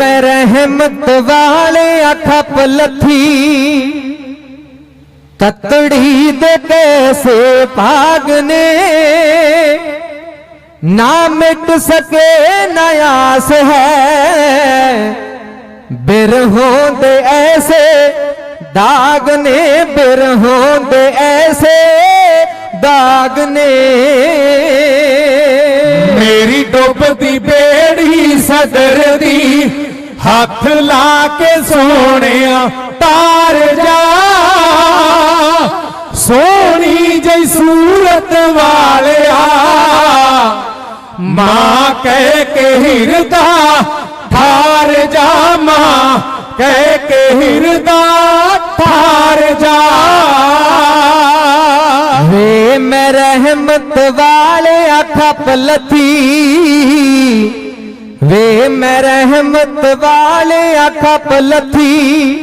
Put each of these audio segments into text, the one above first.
ਮੈਂ ਰਹਿਮਤ ਵਾਲੇ ਅੱਖਾਂ ਪਲਥੀ, ਤਤੜੀ ਦੇ ਕੈਸੇ ਭਾਗ ਨੇ। ਨਾ ਮਿਟ ਸਕੇ, ਨਾ ਆਸ ਹੈ। ਬਿਰਹੋਂ ਦੇ ਐਸੇ ਦਾਗ ਨੇ, ਬਿਰਹੋਂ ਦੇ ਐਸੇ ਦਾਗ ਨੇ। ਮੇਰੀ ਡੁੱਬਦੀ ਬੇੜੀ ਸਦਰ ਦੀ ਹੱਥ ਲਾ ਕੇ ਸੋਹਣਿਆ ਤਾਰ ਜਾ। ਸੋਹਣੀ ਜਈ ਸੂਰਤ ਵਾਲਿਆ। ਮਾਂ ਕਹਿ ਕੇ ਹਿਰਦਾ ਠਾਰ ਜਾ, ਮਾਂ ਕਹਿ ਕੇ ਹਿਰਦਾ ਠਾਰ ਜਾ। ਵੇ ਮੈਂ ਰਹਿਮਤ ਵਾਲੇ ਅੱਖਾਂ ਪਲਥੀ ਵੇ ਮੈਂ ਰਹਿਮਤ ਵਾਲੇ ਅੱਖਾਂ ਪਲਥੀ,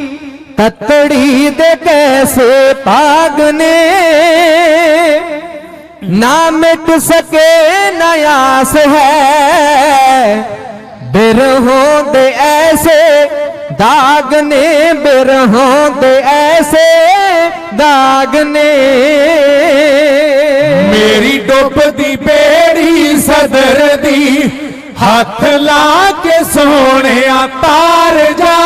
ਤਤੜੀ ਦੇ ਕੈਸੇ ਪਾਗ ਨੇ। ਨਾ ਮਿਟ ਸਕੇ, ਨਾ ਆਸ ਹੈ। ਬਿਰਹੋਂ ਦੇ ਐਸੇ ਦਾਗ ਨੇ ਬਿਰਹੋਂ ਦੇ ਐਸੇ ਦਾਗ ਨੇ। ਮੇਰੀ ਡੁੱਬਦੀ ਬੇੜੀ ਸਦਰ ਦੀ ਹੱਥ ਲਾ ਕੇ ਸੋਹਣਿਆ ਤਾਰ ਜਾ।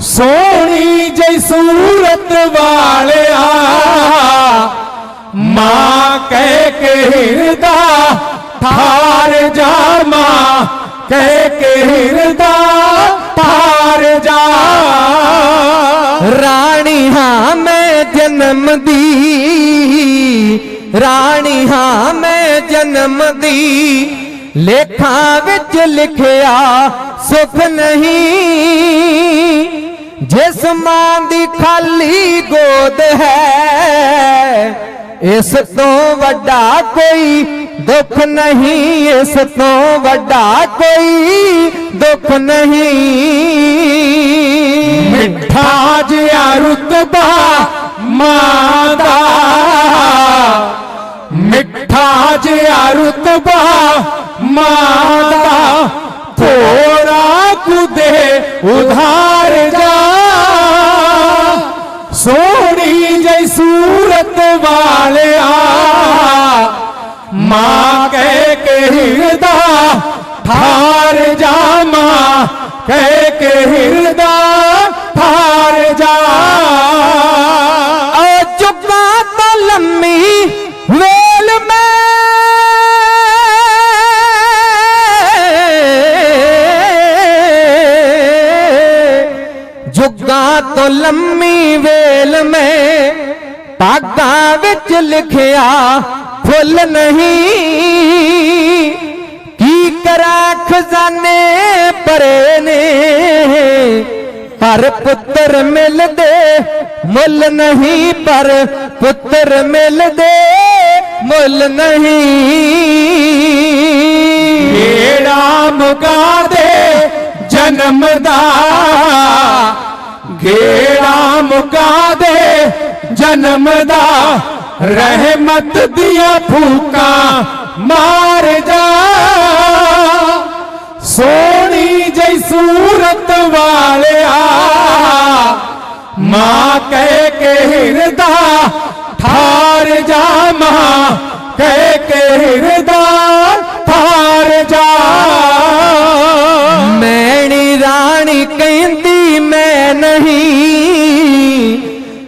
ਸੋਹਣੀ ਜਈ ਸੂਰਤ ਵਾਲਿਆ। ਮਾਂ ਕਹਿ ਕੇ ਹਿਰਦਾ ਠਾਰ ਜਾ ਮਾਂ, ਕਹਿ ਕੇ ਹਿਰਦਾ ਠਾਰ ਜਾ। ਰਾਣੀ ਹਾਂ ਮੈਂ ਜਨਮ ਦੀ ਰਾਣੀ ਹਾਂ ਮੈਂ ਜਨਮ ਦੀ ਲੇਖਾਂ ਵਿੱਚ ਲਿਖਿਆ ਸੁਖ ਨਹੀਂ। ਜਿਸ ਮਾਂ ਦੀ ਖਾਲੀ ਗੋਦ ਹੈ, ਇਸ ਤੋਂ ਵੱਡਾ ਕੋਈ ਦੁੱਖ ਨਹੀਂ, ਇਸ ਤੋਂ ਵੱਡਾ ਕੋਈ ਦੁੱਖ ਨਹੀਂ। ਮਿੱਠਾ ਜਿਹਾ ਰੁਤਬਾ ਮਾਂ ਦਾ। ਮਿੱਠਾ ਜਿਹਾ ਰੁਤਬਾ ਮਾਂ ਦਾ ਥੋੜਾ ਕੁਦੇ ਉਧਾਰ ਜਾ। ਸੋਹਣੀ ਜਈ ਸੂਰਤ ਵਾਲਿਆ, ਮਾਂ ਕਹਿ ਕੇ ਹਿਰਦਾ, ਠਾਰ ਜਾ ਮਾਂ ਕਹਿ ਕੇ ਹਿਰਦਾ। ਤੋਂ ਲੰਮੀ ਵੇਲ ਮੈਂ ਭਾਗਾਂ ਵਿੱਚ ਲਿਖਿਆ, ਫੁੱਲ ਨਹੀਂ। ਕੀ ਕਰਾਂ ਖਜ਼ਾਨੇ ਪਰੇ ਨੇ? ਪਰ ਪੁੱਤਰ ਮਿਲਦੇ, ਮੁੱਲ ਨਹੀਂ, ਪਰ ਪੁੱਤਰ ਮਿਲਦੇ, ਮੁੱਲ ਨਹੀਂ। ਗੇੜਾ ਮੁਕਾ ਦੇ ਜਨਮ ਦਾ? ਜਨਮ ਦਾ ਰਹਿਮਤ ਦੀਆਂ ਫੂਕਾਂ ਮਾਰ ਜਾ। ਸੋਹਣੀ ਜਈ ਸੂਰਤ ਵਾਲਿਆ, ਮਾਂ ਕਹਿ ਕੇ ਹਿਰਦਾ ਠਾਰ ਜਾ, ਮਾਂ ਕਹਿ ਕੇ ਹਿਰਦਾ ਠਾਰ ਜਾ। ਮੈਣੀ ਰਾਣੀ ਕਹਿੰਦੀ, ਮੈਂ ਨਹੀਂ,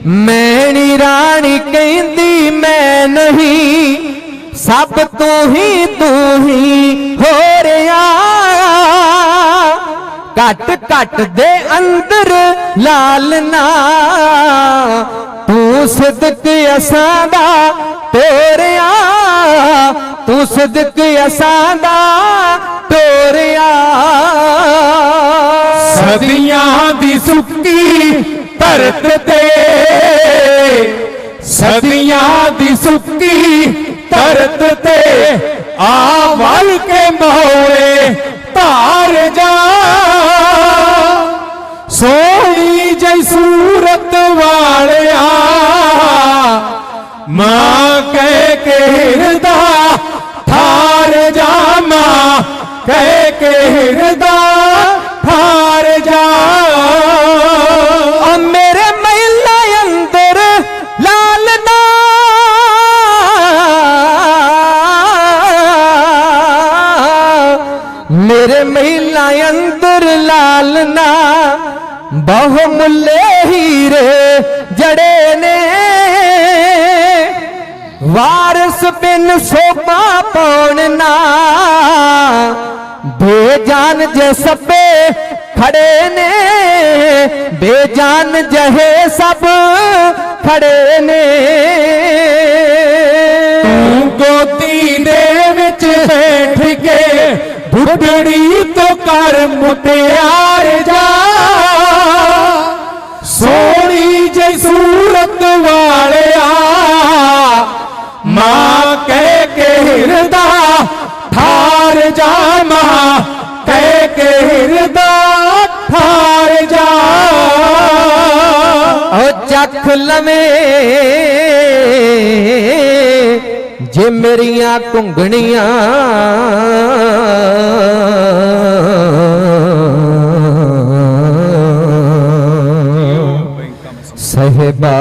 ਮੈਂ ਮੈਣੀ ਰਾਣੀ ਕਹਿੰਦੀ, ਮੈਂ ਨਹੀਂ, ਸਭ ਤੂੰ ਹੀ ਤੂੰ ਹੀ ਹੋ ਰਿਆ ਘਟ ਘਟ ਦੇ ਅੰਦਰ ਲਾਲਨਾ ਤੂੰ ਸਦਕ ਅਸਾਂ ਦਾ ਤੋਰਿਆ, ਤੂੰ ਸਦਕ ਅਸਾਂ ਦਾ ਤੋਰਿਆ। ਸਦੀਆਂ ਦੀ ਸੁੱਕੀ ਧਰਤ। ਤੇ ਸਦੀਆਂ ਦੀ ਸੁੱਕੀ ਧਰਤ ਤੇ ਆ ਵਲ ਕੇ ਮੋਏ। ਮੇਰੇ ਮਹਿਲਾ ਅੰਦਰ ਲਾਲਨਾ ਬਹੁ ਮੁੱਲੇ ਹੀਰੇ ਜੜੇ ਨੇ ਵਾਰਸ ਬਿਨ ਸੋਭਾ ਪਾਉਣ ਨਾ ਬੇਜਾਨ ਜੇ ਸਭੇ ਖੜੇ ਨੇ ਬੇਜਾਨ ਜਹੇ ਸਭ ਖੜੇ ਨੇ ਤੂੰ ਗੋਦੀ ਦੇ ਵਿੱਚ ਬੈਠ ਕੇ ਬੁੱਢੜੀ ਤੋਂ ਕਰ ਮੁਟਿਆਰ ਜਾ। ਸੋਹਣੀ ਜਿਹੀ ਸੂਰਤ ਵਾਲਿਆ, ਮਾਂ ਕਹਿ ਕੇ ਹਿਰਦਾ, ਠਾਰ ਜਾ ਮਾਂ, ਕਹਿ ਕੇ ਹਿਰਦਾ, ਠਾਰ ਜਾ। ਓ ਚੱਖ ਲਵੇਂ। ਜੇ ਮੇਰੀਆਂ ਘੁੰਗਣੀਆਂ ਸਹਿਬਾ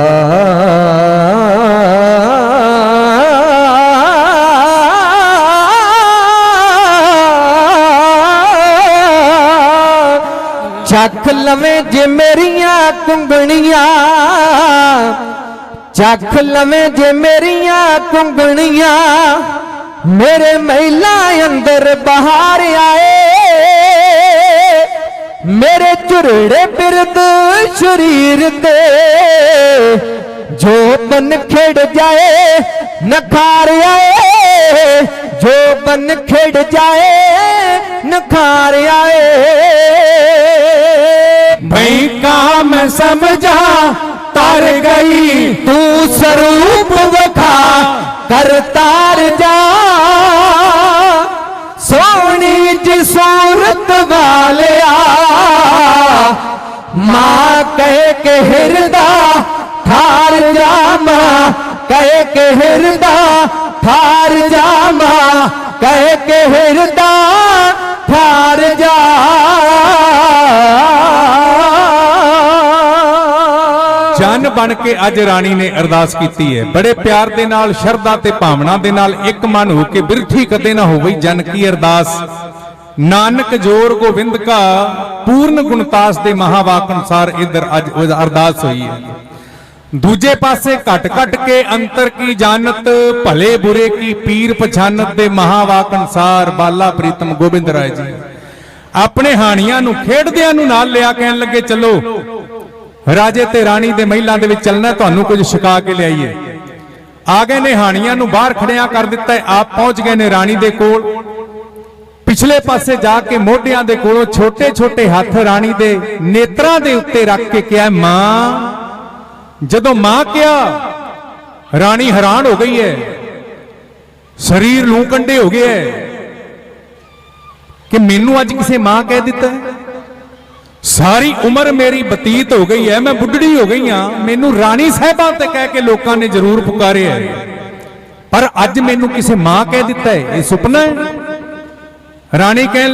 ਚੱਖ ਲਵੇਂ ਜੇ ਮੇਰੀਆਂ ਕੁੰਗਣੀਆਂ ਚੱਖ ਲਵੇਂ ਜੇ ਮੇਰੀਆਂ ਕੁੰਗਣੀਆਂ, ਮੇਰੇ ਮਹਿਲਾ ਅੰਦਰ ਬਹਾਰ ਆਏ। ਮੇਰੇ ਝੁਰੜੇ ਬਿਰਦ ਸ਼ਰੀਰ ਤੇ ਜੋ ਬਨ ਖੇੜ ਜਾਏ, ਨਖਾਰ ਆਏ। ਜੋ ਬਨ ਖੇੜ ਜਾਏ, ਨਖਾਰ ਆਏ। ਭਈ ਕਾਮ ਸਮਝਾ, ਤਰ ਗਈ ਕਰ ਤਾਰ ਜਾ। ਸੋਹਣੀ ਜੀ ਸੂਰਤ ਵਾਲਿਆ। ਮਾਂ ਕਹਿ ਕੇ ਹਿਰਦਾ, ਠਾਰ ਜਾ ਮਾਂ। ਕਹਿ ਕੇ ਹਿਰਦਾ, ਠਾਰ ਜਾ ਮਾਂ। ਕਹਿ ਕੇ ਹਿਰਦਾ ਜਾ ਬਣ ਕੇ ਅੱਜ ਰਾਣੀ ਨੇ ਅਰਦਾਸ ਕੀਤੀ ਹੈ। ਬੜੇ ਪਿਆਰ ਦੇ ਨਾਲ, ਸ਼ਰਧਾ ਤੇ ਭਾਵਨਾ ਦੇ ਨਾਲ ਇੱਕ ਮਨ ਹੋ ਕੇ ਬਿਰਥੀ ਕਦੇ ਨਾ ਹੋਵੇ ਜਨ ਕੀ ਅਰਦਾਸ। ਨਾਨਕ ਜੋਰ ਗੋਬਿੰਦ ਕਾ, ਪੂਰਨ ਗੁਣਤਾਸ ਦੇ ਮਹਾਵਾਕ ਅਨੁਸਾਰ ਇਧਰ ਅੱਜ ਅਰਦਾਸ ਹੋਈ ਹੈ। ਦੂਜੇ ਪਾਸੇ ਘਟ ਘਟ ਕੇ ਅੰਤਰ ਕੀ ਜਾਣਤ, ਭਲੇ ਬੁਰੇ ਕੀ ਪੀਰ ਪਛਾਨਤ ਦੇ ਮਹਾਵਾਕ ਅਨੁਸਾਰ ਬਾਲਾ ਪ੍ਰੀਤਮ ਗੋਬਿੰਦ ਰਾਏ ਜੀ। ਆਪਣੇ ਹਾਣੀਆਂ ਨੂੰ, ਖੇਡਦਿਆਂ ਨੂੰ ਨਾਲ ਲਿਆ ਕਹਿਣ ਲੱਗੇ, ਚਲੋ ਰਾਜੇ ਤੇ ਰਾਣੀ ਦੇ ਮਹਿਲਾਂ ਦੇ ਵਿੱਚ ਚੱਲਣਾ ਤੁਹਾਨੂੰ ਕੁਝ ਛਕਾ ਕੇ ਲਿਆਈਏ। ਆ ਗਏ ਨੇ ਹਾਣੀਆਂ ਨੂੰ ਬਾਹਰ ਖੜਿਆ ਕਰ ਦਿੱਤਾ ਆਪ ਪਹੁੰਚ ਗਏ ਨੇ ਰਾਣੀ ਦੇ ਕੋਲ। ਪਿਛਲੇ ਪਾਸੇ ਜਾ ਕੇ ਮੋਢਿਆਂ ਦੇ ਕੋਲੋਂ ਛੋਟੇ ਛੋਟੇ ਹੱਥ ਰਾਣੀ ਦੇ ਨੇਤਰਾਂ ਦੇ ਉੱਤੇ ਰੱਖ ਕੇ ਕਿਹਾ, ਮਾਂ। ਜਦੋਂ ਮਾਂ ਕਿਹਾ, ਰਾਣੀ ਹੈਰਾਨ ਹੋ ਗਈ ਹੈ। ਸਰੀਰ ਲੂੰ ਕੰਡੇ ਹੋ ਗਿਆ ਹੈ ਕਿ ਮੈਨੂੰ ਅੱਜ ਕਿਸੇ ਮਾਂ ਕਹਿ ਦਿੱਤਾ ਹੈ? ਸਾਰੀ ਉਮਰ ਮੇਰੀ ਬਤੀਤ ਹੋ ਗਈ ਹੈ, ਮੈਂ ਬੁੱਢੜੀ ਹੋ ਗਈ ਹਾਂ। ਮੈਨੂੰ ਰਾਣੀ ਸਾਹਿਬਾਂ ਤੇ ਕਹਿ ਕੇ ਲੋਕਾਂ ਨੇ ਜ਼ਰੂਰ ਪੁਕਾਰਿਆ ਹੈ। ਪਰ ਅੱਜ ਮੈਨੂੰ ਕਿਸੇ ਮਾਂ ਕਹਿ ਦਿੱਤਾ ਹੈ, ਇਹ ਸੁਪਨਾ ਹੈ। ਰਾਣੀ ਕਹਿਣ